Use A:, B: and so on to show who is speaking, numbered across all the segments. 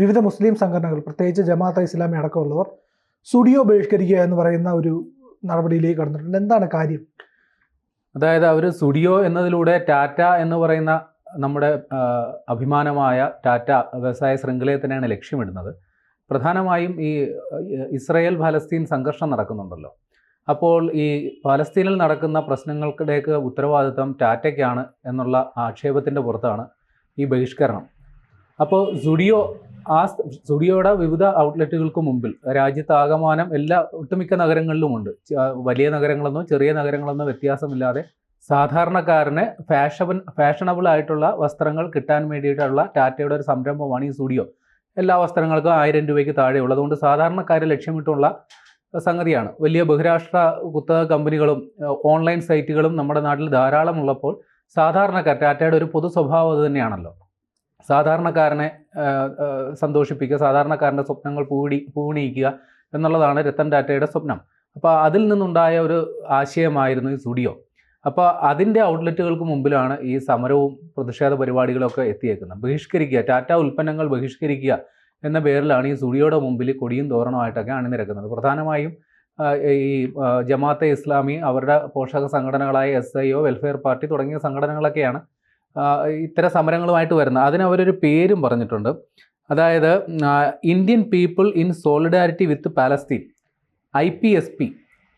A: വിവിധ മുസ്ലിം സംഘടനകൾ പ്രത്യേകിച്ച് ജമാഅത്ത് ഇസ്ലാമി അടക്കമുള്ളവർ സ്റ്റുഡിയോ ബഹിഷ്കരിക്കുക എന്ന് പറയുന്ന ഒരു നടപടിയിലേക്ക് കടന്നിട്ടുണ്ട്. എന്താണ് കാര്യം?
B: അതായത് അവർ സ്റ്റുഡിയോ എന്നതിലൂടെ ടാറ്റ എന്ന് പറയുന്ന നമ്മുടെ അഭിമാനമായ ടാറ്റ വ്യവസായ ശൃംഖലയെ തന്നെയാണ് ലക്ഷ്യമിടുന്നത്. പ്രധാനമായും ഈ ഇസ്രയേൽ ഫലസ്തീൻ സംഘർഷം നടക്കുന്നുണ്ടല്ലോ. അപ്പോൾ ഈ പലസ്തീനിൽ നടക്കുന്ന പ്രശ്നങ്ങൾക്കിടേക്ക് ഉത്തരവാദിത്വം ടാറ്റയ്ക്കാണ് എന്നുള്ള ആക്ഷേപത്തിന്റെ പുറത്താണ് ഈ ബഹിഷ്കരണം. അപ്പോൾ സുഡിയോ ആ സ്റ്റുഡിയോയുടെ വിവിധ ഔട്ട്ലെറ്റുകൾക്ക് മുമ്പിൽ രാജ്യത്താകമാനം എല്ലാ ഒട്ടുമിക്ക നഗരങ്ങളിലുമുണ്ട്. വലിയ നഗരങ്ങളെന്നോ ചെറിയ നഗരങ്ങളെന്നോ വ്യത്യാസമില്ലാതെ സാധാരണക്കാരന് ഫാഷബിൾ ഫാഷണബിൾ ആയിട്ടുള്ള വസ്ത്രങ്ങൾ കിട്ടാൻ വേണ്ടിയിട്ടുള്ള ടാറ്റയുടെ ഒരു സംരംഭമാണ് ഈ സ്റ്റുഡിയോ. എല്ലാ വസ്ത്രങ്ങൾക്കും ആയിരം രൂപയ്ക്ക് താഴെയുള്ളത് അതുകൊണ്ട് സാധാരണക്കാരെ ലക്ഷ്യമിട്ടുള്ള സംഗതിയാണ്. വലിയ ബഹുരാഷ്ട്ര കുത്തക കമ്പനികളും ഓൺലൈൻ സൈറ്റുകളും നമ്മുടെ നാട്ടിൽ ധാരാളം ഉള്ളപ്പോൾ സാധാരണക്കാർ ടാറ്റയുടെ ഒരു പൊതു സ്വഭാവം അത് തന്നെയാണല്ലോ. സാധാരണക്കാരനെ സന്തോഷിപ്പിക്കുക സാധാരണക്കാരന്റെ സ്വപ്നങ്ങൾ പൂടി പൂണിയിക്കുക എന്നുള്ളതാണ് രത്തൻ ടാറ്റയുടെ സ്വപ്നം. അപ്പോൾ അതിൽ നിന്നുണ്ടായ ഒരു ആശയമായിരുന്നു ഈ സ്റ്റുഡിയോ അപ്പോൾ അതിന്റെ ഔട്ട്ലെറ്റുകൾക്ക് മുമ്പിലാണ് ഈ സമരവും പ്രതിഷേധ പരിപാടികളൊക്കെ എത്തിയേക്കുന്നത്. ബഹിഷ്കരിക്കുക ടാറ്റ ഉൽപ്പന്നങ്ങൾ ബഹിഷ്കരിക്കുക എന്ന പേരിലാണ് ഈ സ്റ്റുഡിയോയുടെ മുമ്പിൽ കൊടിയും തോരണമായിട്ടൊക്കെ അണിനിരക്കുന്നത്. പ്രധാനമായും ഈ ജമാഅത്തെ ഇസ്ലാമി അവരുടെ പോഷക സംഘടനകളായ S I O welfare party തുടങ്ങിയ സംഘടനകളൊക്കെയാണ് ഇത്തരം സമരങ്ങളുമായിട്ട് വരുന്നത് അതിന് അവരൊരു പേരും പറഞ്ഞിട്ടുണ്ട്. അതായത് Indian people in solidarity with Palestine I P S P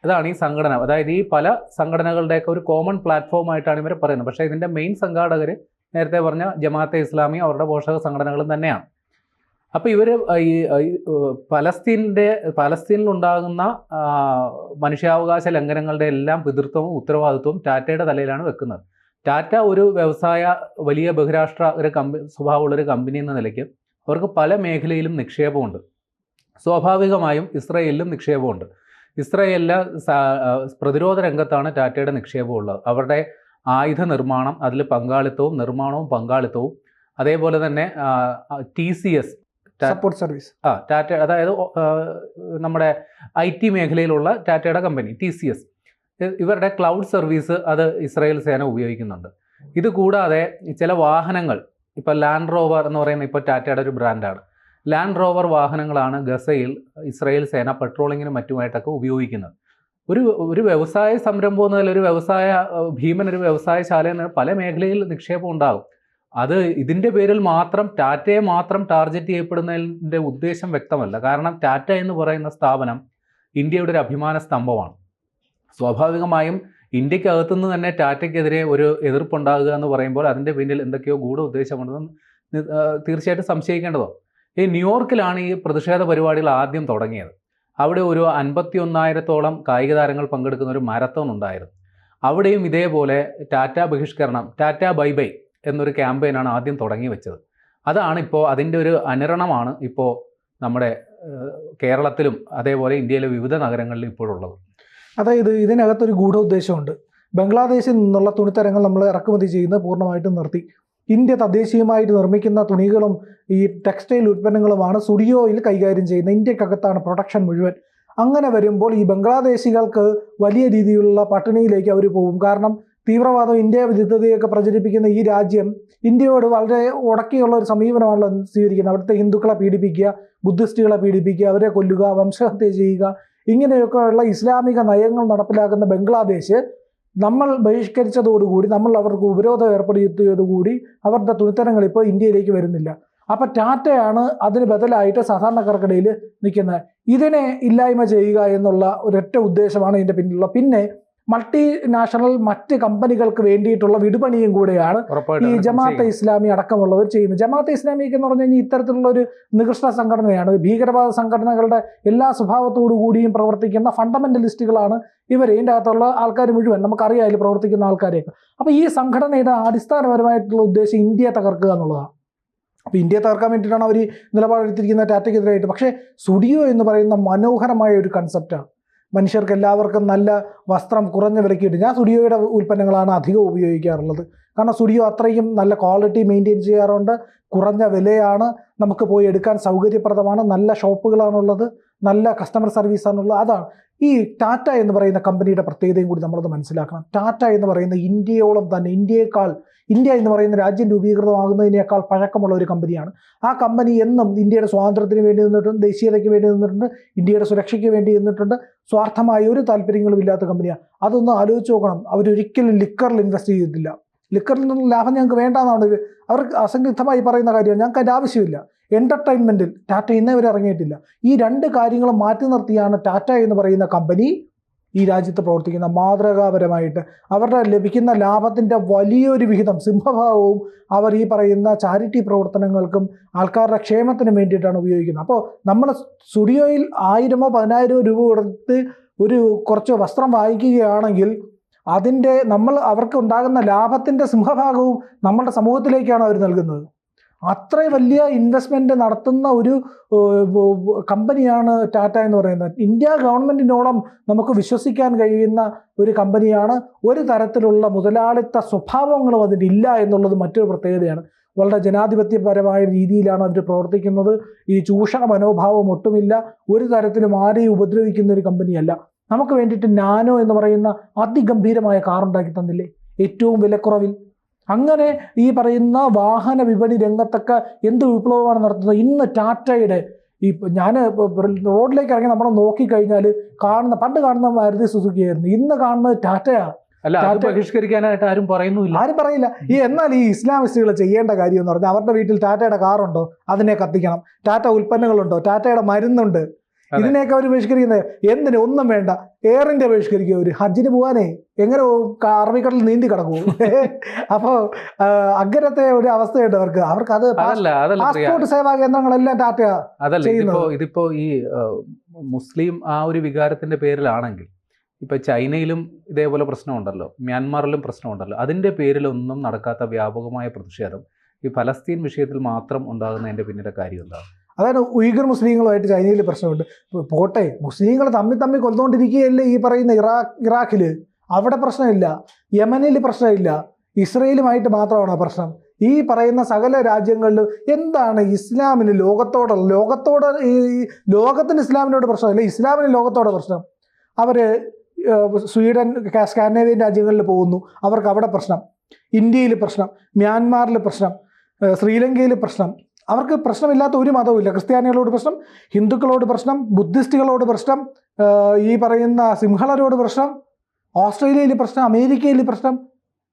B: അതാണ് ഈ സംഘടന. അതായത് ഈ പല സംഘടനകളുടെയൊക്കെ ഒരു കോമൺ പ്ലാറ്റ്ഫോം ആയിട്ടാണ് ഇവരെ പറയുന്നത്. പക്ഷേ ഇതിന്റെ മെയിൻ സംഘാടകർ നേരത്തെ പറഞ്ഞ ജമാഅത്തെ ഇസ്ലാമി അവരുടെ പോഷക സംഘടനകളും തന്നെയാണ്. അപ്പോൾ ഇവർ ഈ പലസ്തീനിന്റെ പലസ്തീനിലുണ്ടാകുന്ന മനുഷ്യാവകാശ ലംഘനങ്ങളുടെ എല്ലാം പിതൃത്വവും ഉത്തരവാദിത്വവും ടാറ്റയുടെ തലയിലാണ് വെക്കുന്നത്. ടാറ്റ ഒരു വ്യവസായ വലിയ ബഹുരാഷ്ട്ര ഒരു കമ്പ സ്വഭാവമുള്ള ഒരു കമ്പനി എന്ന നിലയ്ക്ക് അവർക്ക് പല മേഖലയിലും നിക്ഷേപമുണ്ട്. സ്വാഭാവികമായും ഇസ്രയേലിലും നിക്ഷേപമുണ്ട്. ഇസ്രയേലിലെ പ്രതിരോധ രംഗത്താണ് ടാറ്റയുടെ നിക്ഷേപമുള്ളത്. അവരുടെ ആയുധ നിർമ്മാണം അതിൽ പങ്കാളിത്തവും നിർമ്മാണവും പങ്കാളിത്തവും. അതേപോലെ തന്നെ T C S
A: support service
B: ആ ടാറ്റ അതായത് നമ്മുടെ ഐ ടി മേഖലയിലുള്ള ടാറ്റയുടെ കമ്പനി ടി സി എസ് ഇവരുടെ ക്ലൗഡ് സർവീസ് അത് ഇസ്രായേൽ സേന ഉപയോഗിക്കുന്നുണ്ട്. ഇത് കൂടാതെ ചില വാഹനങ്ങൾ ഇപ്പോൾ ലാൻഡ് റോവർ എന്ന് പറയുന്ന ഇപ്പോൾ ടാറ്റയുടെ ഒരു ബ്രാൻഡാണ് ലാൻഡ് റോവർ വാഹനങ്ങളാണ് ഗസയിൽ ഇസ്രായേൽ സേന പെട്രോളിങ്ങിനും മറ്റുമായിട്ടൊക്കെ ഉപയോഗിക്കുന്നത്. ഒരു ഒരു വ്യവസായ സംരംഭം എന്നതിൽ ഒരു വ്യവസായ ഭീമൻ ഒരു വ്യവസായശാല എന്ന പല മേഖലയിൽ നിക്ഷേപം ഉണ്ടാകും. അത് ഇതിന്റെ പേരിൽ മാത്രം ടാറ്റയെ മാത്രം ടാർഗറ്റ് ചെയ്യപ്പെടുന്നതിന്റെ ഉദ്ദേശം വ്യക്തമല്ല. കാരണം ടാറ്റ എന്ന് പറയുന്ന സ്ഥാപനം ഇന്ത്യയുടെ ഒരു അഭിമാന സ്തംഭമാണ്. സ്വാഭാവികമായും ഇന്ത്യക്കകത്തുനിന്ന് തന്നെ ടാറ്റയ്ക്കെതിരെ ഒരു എതിർപ്പുണ്ടാകുക എന്ന് പറയുമ്പോൾ അതിന്റെ പിന്നിൽ എന്തൊക്കെയോ ഗൂഢ ഉദ്ദേശമുണ്ടെന്ന് തീർച്ചയായിട്ടും സംശയിക്കേണ്ടതോ? ഈ ന്യൂയോർക്കിലാണ് ഈ പ്രതിഷേധ പരിപാടികൾ ആദ്യം തുടങ്ങിയത്. അവിടെ ഒരു അൻപത്തി ഒന്നായിരത്തോളം കായിക താരങ്ങൾ പങ്കെടുക്കുന്ന ഒരു മാരത്തോൺ ഉണ്ടായിരുന്നു. അവിടെയും ഇതേപോലെ ടാറ്റ ബഹിഷ്കരണം ടാറ്റ ബൈ ബൈ എന്നൊരു ക്യാമ്പയിനാണ് ആദ്യം തുടങ്ങി വെച്ചത്. അതാണ് ഇപ്പോൾ അതിന്റെ ഒരു അനുരണമാണ് ഇപ്പോൾ നമ്മുടെ കേരളത്തിലും അതേപോലെ ഇന്ത്യയിലെ വിവിധ നഗരങ്ങളിലും ഇപ്പോഴുള്ളത്.
A: അതായത് ഇതിനകത്തൊരു ഗൂഢ ഉദ്ദേശമുണ്ട് ബംഗ്ലാദേശിൽ നിന്നുള്ള തുണിത്തരങ്ങൾ നമ്മൾ ഇറക്കുമതി ചെയ്യുന്നത് പൂർണമായിട്ടും നിർത്തി. ഇന്ത്യ തദ്ദേശീയമായിട്ട് നിർമ്മിക്കുന്ന തുണികളും ഈ ടെക്സ്റ്റൈൽ ഉൽപ്പന്നങ്ങളുമാണ് സുഡിയോയിൽ കൈകാര്യം ചെയ്യുന്ന ഇന്ത്യക്കകത്താണ് പ്രൊഡക്ഷൻ മുഴുവൻ. അങ്ങനെ വരുമ്പോൾ ഈ ബംഗ്ലാദേശികൾക്ക് വലിയ രീതിയിലുള്ള പട്ടിണിയിലേക്ക് അവർ പോകും കാരണം തീവ്രവാദം ഇന്ത്യ വിരുദ്ധതയൊക്കെ പ്രചരിപ്പിക്കുന്ന ഈ രാജ്യം ഇന്ത്യയോട് വളരെ ഉടക്കിയുള്ള ഒരു സമീപനമാണല്ലോ സ്വീകരിക്കുന്നത്. അവിടുത്തെ ഹിന്ദുക്കളെ പീഡിപ്പിക്കുക ബുദ്ധിസ്റ്റുകളെ പീഡിപ്പിക്കുക അവരെ കൊല്ലുക വംശഹത്യ ചെയ്യുക ഇങ്ങനെയൊക്കെയുള്ള ഇസ്ലാമിക നയങ്ങൾ നടപ്പിലാക്കുന്ന ബംഗ്ലാദേശ് നമ്മൾ ബഹിഷ്കരിച്ചതോടുകൂടി നമ്മൾ അവർക്ക് ഉപരോധം ഏർപ്പെടുത്തിയതോടുകൂടി അവരുടെ തുണിത്തരങ്ങൾ ഇപ്പോൾ ഇന്ത്യയിലേക്ക് വരുന്നില്ല. അപ്പം ടാറ്റയാണ് അതിന് ബദലായിട്ട് സാധാരണക്കാർക്കിടയിൽ നിൽക്കുന്നത്. ഇതിനെ ഇല്ലായ്മ ചെയ്യുക എന്നുള്ള ഒരൊറ്റ ഉദ്ദേശമാണ് ഇതിന്റെ പിന്നിലുള്ള പിന്നെ മൾട്ടി നാഷണൽ മറ്റ് കമ്പനികൾക്ക് വേണ്ടിയിട്ടുള്ള വിടുപണിയും കൂടെയാണ് ഈ ജമാഅത്ത് ഇസ്ലാമി അടക്കമുള്ളവർ ചെയ്യുന്നത്. ജമാഅത്തെ ഇസ്ലാമിക്ക് എന്ന് പറഞ്ഞു കഴിഞ്ഞാൽ ഇത്തരത്തിലുള്ള ഒരു നികൃഷ്ട സംഘടനയാണ്. ഭീകരവാദ സംഘടനകളുടെ എല്ലാ സ്വഭാവത്തോടു കൂടിയും പ്രവർത്തിക്കുന്ന ഫണ്ടമെന്റലിസ്റ്റുകളാണ് ഇവർ. ഇതിന്റെ അകത്തുള്ള ആൾക്കാർ മുഴുവൻ നമുക്കറിയാം അതിൽ പ്രവർത്തിക്കുന്ന ആൾക്കാരെയൊക്കെ. അപ്പോൾ ഈ സംഘടനയുടെ അടിസ്ഥാനപരമായിട്ടുള്ള ഉദ്ദേശം ഇന്ത്യയെ തകർക്കുക എന്നുള്ളതാണ്. അപ്പോൾ ഇന്ത്യയെ തകർക്കാൻ വേണ്ടിയിട്ടാണ് അവർ നിലപാടെടുത്തിരിക്കുന്ന ടാറ്റയ്ക്കെതിരായിട്ട്. പക്ഷേ സുഡിയോ എന്ന് പറയുന്ന മനോഹരമായ ഒരു കൺസെപ്റ്റാണ് മനുഷ്യർക്ക് എല്ലാവർക്കും നല്ല വസ്ത്രം കുറഞ്ഞ വിലക്കിയിട്ട് ഞാൻ സ്റ്റുഡിയോയുടെ ഉൽപ്പന്നങ്ങളാണ് അധികം ഉപയോഗിക്കാറുള്ളത്. കാരണം സ്റ്റുഡിയോ അത്രയും നല്ല ക്വാളിറ്റി മെയിന്റെയിൻ ചെയ്യാറുണ്ട്. കുറഞ്ഞ വിലയാണ് നമുക്ക് പോയി എടുക്കാൻ സൗകര്യപ്രദമാണ്. നല്ല ഷോപ്പുകളാണുള്ളത്. നല്ല കസ്റ്റമർ സർവീസാണുള്ളത് അതാണ്. ഈ ടാറ്റ എന്ന് പറയുന്ന കമ്പനിയുടെ പ്രത്യേകതയും കൂടി നമ്മളത് മനസ്സിലാക്കണം. ടാറ്റ എന്ന് പറയുന്ന ഇന്ത്യയോളം തന്നെ ഇന്ത്യയേക്കാൾ ഇന്ത്യ എന്ന് പറയുന്ന രാജ്യം രൂപീകൃതമാകുന്നതിനേക്കാൾ പഴക്കമുള്ള ഒരു കമ്പനിയാണ്. ആ കമ്പനി എന്നും ഇന്ത്യയുടെ സ്വാതന്ത്ര്യത്തിന് വേണ്ടി നിന്നിട്ടുണ്ട് ദേശീയതയ്ക്ക് വേണ്ടി നിന്നിട്ടുണ്ട് ഇന്ത്യയുടെ സുരക്ഷയ്ക്ക് വേണ്ടി നിന്നിട്ടുണ്ട്. സ്വാർത്ഥമായ ഒരു താല്പര്യങ്ങളും ഇല്ലാത്ത കമ്പനിയാണ്. അതൊന്ന് ആലോചിച്ച് നോക്കണം. അവരൊരിക്കലും ലിക്കറിൽ ഇൻവെസ്റ്റ് ചെയ്തിട്ടില്ല. ലിക്കറിൽ നിന്നുള്ള ലാഭം ഞങ്ങൾക്ക് വേണ്ടാന്നാണ് അവർക്ക് അസംഗിഗ്ധമായി പറയുന്ന കാര്യമാണ്. ഞങ്ങൾക്ക് അതിന്റെ ആവശ്യമില്ല. എന്റർടൈൻമെന്റിൽ ടാറ്റ ഇന്നേ വരെ ഇറങ്ങിയിട്ടില്ല. ഈ രണ്ട് കാര്യങ്ങളും മാറ്റി നിർത്തിയാണ് ടാറ്റ എന്ന് പറയുന്ന കമ്പനി ഈ രാജ്യത്ത് പ്രവർത്തിക്കുന്ന മാതൃകാപരമായിട്ട് അവരുടെ ലഭിക്കുന്ന ലാഭത്തിന്റെ വലിയൊരു വിഹിതം സിംഹഭാവവും അവർ ഈ പറയുന്ന ചാരിറ്റി പ്രവർത്തനങ്ങൾക്കും ആൾക്കാരുടെ ക്ഷേമത്തിനും വേണ്ടിയിട്ടാണ് ഉപയോഗിക്കുന്നത്. അപ്പോൾ നമ്മൾ സ്റ്റുഡിയോയിൽ ആയിരമോ പതിനായിരമോ രൂപ കൊടുത്ത് ഒരു കുറച്ച് വസ്ത്രം വാങ്ങിക്കുകയാണെങ്കിൽ അതിന്റെ നമ്മൾ അവർക്ക് ഉണ്ടാകുന്ന ലാഭത്തിന്റെ സിംഹഭാഗവും നമ്മുടെ സമൂഹത്തിലേക്കാണ് അവർ നൽകുന്നത്. അത്രയും വലിയ ഇൻവെസ്റ്റ്മെന്റ് നടത്തുന്ന ഒരു കമ്പനിയാണ് ടാറ്റ എന്ന് പറയുന്നത്. ഇന്ത്യ ഗവൺമെന്റിനോളം നമുക്ക് വിശ്വസിക്കാൻ കഴിയുന്ന ഒരു കമ്പനിയാണ്. ഒരു തരത്തിലുള്ള മുതലാളിത്ത സ്വഭാവങ്ങളും അതിന് ഇല്ല എന്നുള്ളത് മറ്റൊരു പ്രത്യേകതയാണ്. വളരെ ജനാധിപത്യപരമായ രീതിയിലാണ് അവർ പ്രവർത്തിക്കുന്നത്. ഈ ചൂഷണ മനോഭാവം ഒട്ടുമില്ല. ഒരു തരത്തിലും ആരെയും ഉപദ്രവിക്കുന്ന ഒരു കമ്പനിയല്ല. നമുക്ക് വേണ്ടിയിട്ട് നാനോ എന്ന് പറയുന്ന അതിഗംഭീരമായ കാർ ഉണ്ടാക്കി തന്നില്ലേ? ഏറ്റവും വിലക്കുറവിൽ അങ്ങനെ ഈ പറയുന്ന വാഹന വിപണി രംഗത്തൊക്കെ എന്ത് വിപ്ലവമാണ് നടത്തുന്നത്? ഇന്ന് ടാറ്റയുടെ ഈ ഞാൻ റോഡിലേക്ക് ഇറങ്ങി നമ്മൾ നോക്കിക്കഴിഞ്ഞാൽ കാണുന്ന പണ്ട് കാണുന്ന മാരുതി സുസുക്കി ആയിരുന്നു. ഇന്ന് കാണുന്നത് ടാറ്റയാണ്
B: അല്ല അത് ബഹിഷ്കരിക്കാനായിട്ട് ആരും പറയുന്നില്ല
A: ആരും പറയില്ല. ഈ എന്നാൽ ഈ ഇസ്ലാമിസ്റ്റുകൾ ചെയ്യേണ്ട കാര്യം എന്ന് പറഞ്ഞാൽ അവരുടെ വീട്ടിൽ ടാറ്റയുടെ കാറുണ്ടോ? അതിനെ കത്തിക്കണം. ടാറ്റ ഉൽപ്പന്നങ്ങളുണ്ടോ? ടാറ്റയുടെ മരുന്നുണ്ട്. ഇതിനെയൊക്കെ അവർ ബഹിഷ്കരിക്കുന്നത് എന്തിനു? ഒന്നും വേണ്ട. എയർ ഇന്ത്യ ബഹിഷ്കരിക്കുക ഒരു. ഹജ്ജിന് പോകാനേ എങ്ങനെ അറബിക്കടൽ നീന്തി കിടക്കൂ? അപ്പോൾ അഗ്രത്തെ ഒരു അവസ്ഥയുണ്ട് അവർക്ക്. അവർക്ക് അത് പാസ്പോർട്ട് സേവാ കേന്ദ്രങ്ങളെല്ലാം ടാറ്റ
B: അതല്ല. ഇതിപ്പോ ഇതിപ്പോ ഈ മുസ്ലിം ആ ഒരു വികാരത്തിന്റെ പേരിലാണെങ്കിൽ ഇപ്പൊ ചൈനയിലും ഇതേപോലെ പ്രശ്നമുണ്ടല്ലോ. മ്യാൻമാറിലും പ്രശ്നമുണ്ടല്ലോ. അതിന്റെ പേരിലൊന്നും നടക്കാത്ത വ്യാപകമായ പ്രതിഷേധം ഈ ഫലസ്തീൻ വിഷയത്തിൽ മാത്രം ഉണ്ടാകുന്നതിന്റെ പിന്നിലെ കാര്യം എന്താണ്?
A: അതാണ് ഉയ്ഗർ മുസ്ലിങ്ങളുമായിട്ട് ചൈനയിൽ പ്രശ്നമുണ്ട്. പോട്ടെ മുസ്ലിങ്ങൾ തമ്മിൽ തമ്മിൽ കൊന്നുകൊണ്ടിരിക്കുകയല്ലേ ഈ പറയുന്ന ഇറാഖ് ഇറാഖിൽ അവിടെ പ്രശ്നമില്ല. യമനിൽ പ്രശ്നമില്ല. ഇസ്രയേലുമായിട്ട് മാത്രമാണ് പ്രശ്നം? ഈ പറയുന്ന സകല രാജ്യങ്ങളിലും എന്താണ് ഇസ്ലാമിന് ലോകത്തോടുള്ള ലോകത്തോട് ഈ ലോകത്തിന് ഇസ്ലാമിനോട് പ്രശ്നമില്ല ഇസ്ലാമിന് ലോകത്തോട് പ്രശ്നം? അവർ സ്വീഡൻ സ്കാൻഡിനേവിയൻ രാജ്യങ്ങളിൽ പോകുന്നു. അവർക്ക് അവിടെ പ്രശ്നം. ഇന്ത്യയിൽ പ്രശ്നം. മ്യാൻമാറിൽ പ്രശ്നം. ശ്രീലങ്കയിൽ പ്രശ്നം. അവർക്ക് പ്രശ്നമില്ലാത്ത ഒരു മതവും ഇല്ല. ക്രിസ്ത്യാനികളോട് പ്രശ്നം ഹിന്ദുക്കളോട് പ്രശ്നം ബുദ്ധിസ്റ്റുകളോട് പ്രശ്നം ഈ പറയുന്ന സിംഹളരോട് പ്രശ്നം ഓസ്ട്രേലിയയിൽ പ്രശ്നം അമേരിക്കയിൽ പ്രശ്നം.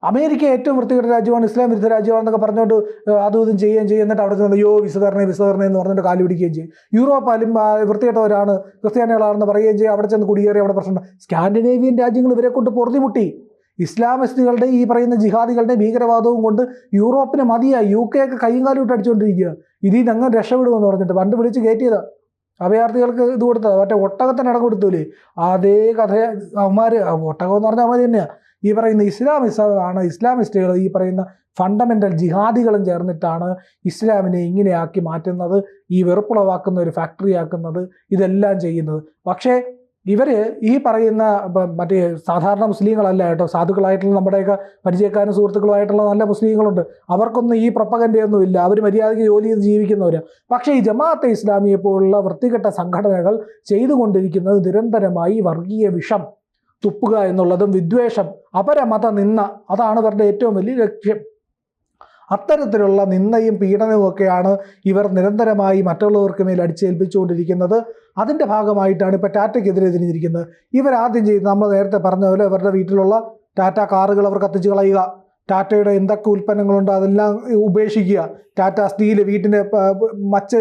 A: അമേരിക്ക ഏറ്റവും വൃത്തികെട്ട രാജ്യമാണ് ഇസ്ലാം വിരുദ്ധ രാജ്യമാണെന്നൊക്കെ പറഞ്ഞുകൊണ്ട് അതും ഇതും ചെയ്യുകയും ചെയ്യും എന്നിട്ട് അവിടെ ചെന്ന് യോ വിശദരണേ വിശദരണേ എന്ന് പറഞ്ഞിട്ട് കാലി പിടിക്കുകയും ചെയ്യും. യൂറോപ്പാലും വൃത്തികെട്ടവരാണ് ക്രിസ്ത്യാനികളാണെന്ന് പറയുകയും ചെയ്യും. അവിടെ ചെന്ന് കുടിയേറി അവിടെ പ്രശ്നം. സ്കാൻഡിനേവിയൻ രാജ്യങ്ങൾ ഇവരെ കൊണ്ട് പൊറുതിമുട്ടി. ഇസ്ലാമിസ്റ്റുകളുടെ ഈ പറയുന്ന ജിഹാദികളുടെ ഭീകരവാദവും കൊണ്ട് യൂറോപ്പിന് മതിയായി യു കെ ഒക്കെ കൈയും കാലും ഇട്ട് അടിച്ചുകൊണ്ടിരിക്കുക ഇതിൽ നിന്ന് അങ്ങ് രക്ഷപ്പെടുമെന്ന് പറഞ്ഞിട്ട് പണ്ട് വിളിച്ച് കയറ്റിയതാ. അഭയാർത്ഥികൾക്ക് ഇത് കൊടുത്തത്. മറ്റേ ഒട്ടകത്തിന് ഇടം കൊടുത്തൂലേ? അതേ കഥ അവന്മാർ ഒട്ടകം എന്ന് പറഞ്ഞാൽ അവന്മാർ തന്നെയാണ് ഈ പറയുന്ന ഇസ്ലാമിസമാണ് ഇസ്ലാമിസ്റ്റുകൾ ഈ പറയുന്ന ഫണ്ടമെന്റൽ ജിഹാദികളും ചേർന്നിട്ടാണ് ഇസ്ലാമിനെ ഇങ്ങനെയാക്കി മാറ്റുന്നത്. ഈ വെറുപ്പുളവാക്കുന്ന ഒരു ഫാക്ടറി ആക്കുന്നത്. ഇതെല്ലാം ചെയ്യുന്നത്. പക്ഷേ ഇവർ ഈ പറയുന്ന മറ്റേ സാധാരണ മുസ്ലിങ്ങളല്ല കേട്ടോ. സാധുക്കളായിട്ടുള്ള നമ്മുടെയൊക്കെ പരിചയക്കാരും സുഹൃത്തുക്കളുമായിട്ടുള്ള നല്ല മുസ്ലിങ്ങളുണ്ട്. അവർക്കൊന്നും ഈ പ്രപ്പകന്റെയൊന്നും ഇല്ല. അവർ മര്യാദയ്ക്ക് ജോലി ചെയ്ത് ജീവിക്കുന്നവരാണ് പക്ഷേ ഈ ജമാഅത്തെ ഇസ്ലാമിയെ പോലുള്ള വൃത്തികെട്ട സംഘടനകൾ ചെയ്തുകൊണ്ടിരിക്കുന്നത് നിരന്തരമായി വർഗീയ വിഷം തുപ്പുക എന്നുള്ളതും വിദ്വേഷം അപരമത നിന്ന അതാണ് ഇവരുടെ ഏറ്റവും വലിയ ലക്ഷ്യം. അത്തരത്തിലുള്ള നിന്ദയും പീഡനവും ഒക്കെയാണ് ഇവർ നിരന്തരമായി മറ്റുള്ളവർക്ക് മേൽ അടിച്ചേൽപ്പിച്ചുകൊണ്ടിരിക്കുന്നത്. അതിന്റെ ഭാഗമായിട്ടാണ് ഇപ്പോൾ ടാറ്റയ്ക്കെതിരെ തിരിഞ്ഞിരിക്കുന്നത്. ഇവരാദ്യം ചെയ്ത് നമ്മൾ നേരത്തെ പറഞ്ഞ പോലെ ഇവരുടെ വീട്ടിലുള്ള ടാറ്റ കാറുകൾ അവർ കത്തിച്ച് കളയുക. ടാറ്റയുടെ എന്തൊക്കെ ഉൽപ്പന്നങ്ങളുണ്ടോ അതെല്ലാം ഉപേക്ഷിക്കുക. ടാറ്റ സ്റ്റീൽ വീട്ടിന്റെ മച്ച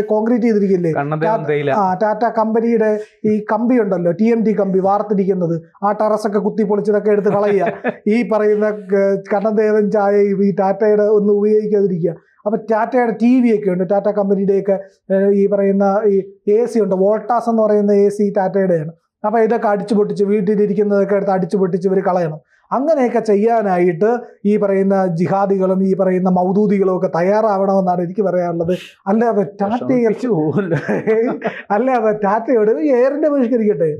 A: കോൺക്രീറ്റ് ചെയ്തിരിക്കില്ലേ?
B: കണ്ണന്തേവൻ
A: ആ ടാറ്റ കമ്പനിയുടെ ഈ കമ്പി ഉണ്ടല്ലോ ടി എം ടി കമ്പി വാർത്തിരിക്കുന്നത്. ആ ടെറസൊക്കെ കുത്തി പൊളിച്ചതൊക്കെ എടുത്ത് കളയുക. ഈ പറയുന്ന ക- ചായ ചായയും ഈ ടാറ്റയുടെ ഒന്നും ഉപയോഗിക്കാതിരിക്കുക. അപ്പം ടാറ്റയുടെ ടി വി ഒക്കെ ഉണ്ട് ടാറ്റ കമ്പനിയുടെയൊക്കെ ഈ പറയുന്ന ഈ എ സി ഉണ്ട് വോൾട്ടാസ് എന്ന് പറയുന്ന എ സി ടാറ്റയുടെയാണ്. അപ്പോൾ ഇതൊക്കെ അടിച്ചു പൊട്ടിച്ച് വീട്ടിലിരിക്കുന്നതൊക്കെ എടുത്ത് അടിച്ചു പൊട്ടിച്ച് ഇവർ കളയണം. അങ്ങനെയൊക്കെ ചെയ്യാനായിട്ട് ഈ പറയുന്ന ജിഹാദികളും ഈ പറയുന്ന മൗദൂദികളും ഒക്കെ തയ്യാറാവണമെന്നാണ് എനിക്ക് പറയാനുള്ളത്. അല്ലാതെ ടാറ്റയെ. അല്ലാതെ ടാറ്റയോട് എയറിന്റെ ബഹിഷ്കരിക്കട്ടെ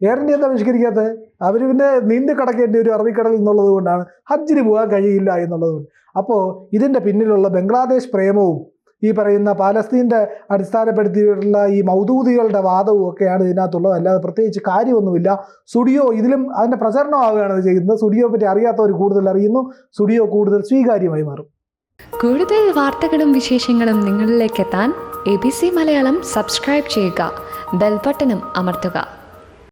A: എയർ ഇന്ത്യ എന്താ ബഹിഷ്കരിക്കാത്തത് അവർ പിന്നെ നീന്തി കടക്കേണ്ടി ഒരു അറബിക്കടൽ എന്നുള്ളത് കൊണ്ടാണ്. ഹജ്ജിന് പോകാൻ കഴിയില്ല എന്നുള്ളത് കൊണ്ട്. അപ്പോൾ ഇതിന്റെ പിന്നിലുള്ള ബംഗ്ലാദേശ് പ്രേമവും ഈ പറയുന്ന പാലസ്തീന്റെ അടിസ്ഥാനപ്പെടുത്തിയിട്ടുള്ള ഈ മൗദൂദികളുടെ വാദവും ഒക്കെയാണ് ഇതിനകത്തുള്ളത്. അല്ലാതെ പ്രത്യേകിച്ച് കാര്യമൊന്നുമില്ല. സുഡിയോ ഇതിലും അതിന്റെ പ്രചരണമാവുകയാണ് ഇത് ചെയ്യുന്നത്. സ്റ്റുഡിയോ പറ്റി അറിയാത്തവർ കൂടുതൽ അറിയുന്നു. സുഡിയോ കൂടുതൽ സ്വീകാര്യമായി മാറും.
C: കൂടുതൽ വാർത്തകളും വിശേഷങ്ങളും നിങ്ങളിലേക്ക് എത്താൻ A B C Malayalam subscribe ചെയ്യുക. ബെൽബട്ടനും അമർത്തുക.